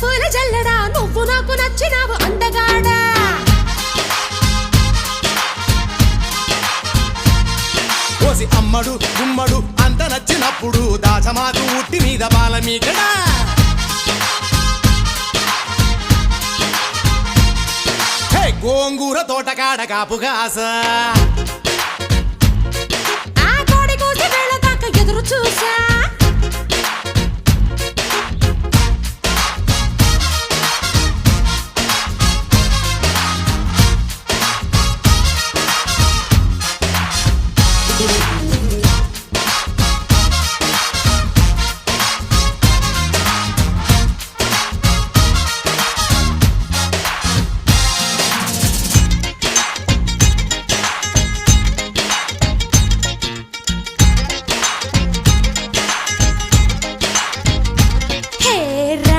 పూల జల్లడా నువ్వు నాకు నచ్చినావు అందగాడా. కోసి అమ్మడు గుమ్మడు అంత నచ్చినప్పుడు దాచమాకు ఉట్టి మీద బాల మీకడా. హే గోంగూర తోటకాడ కాపుగాస ఆ కోడి కూసి వేళ దాకా ఎదురు చూసా.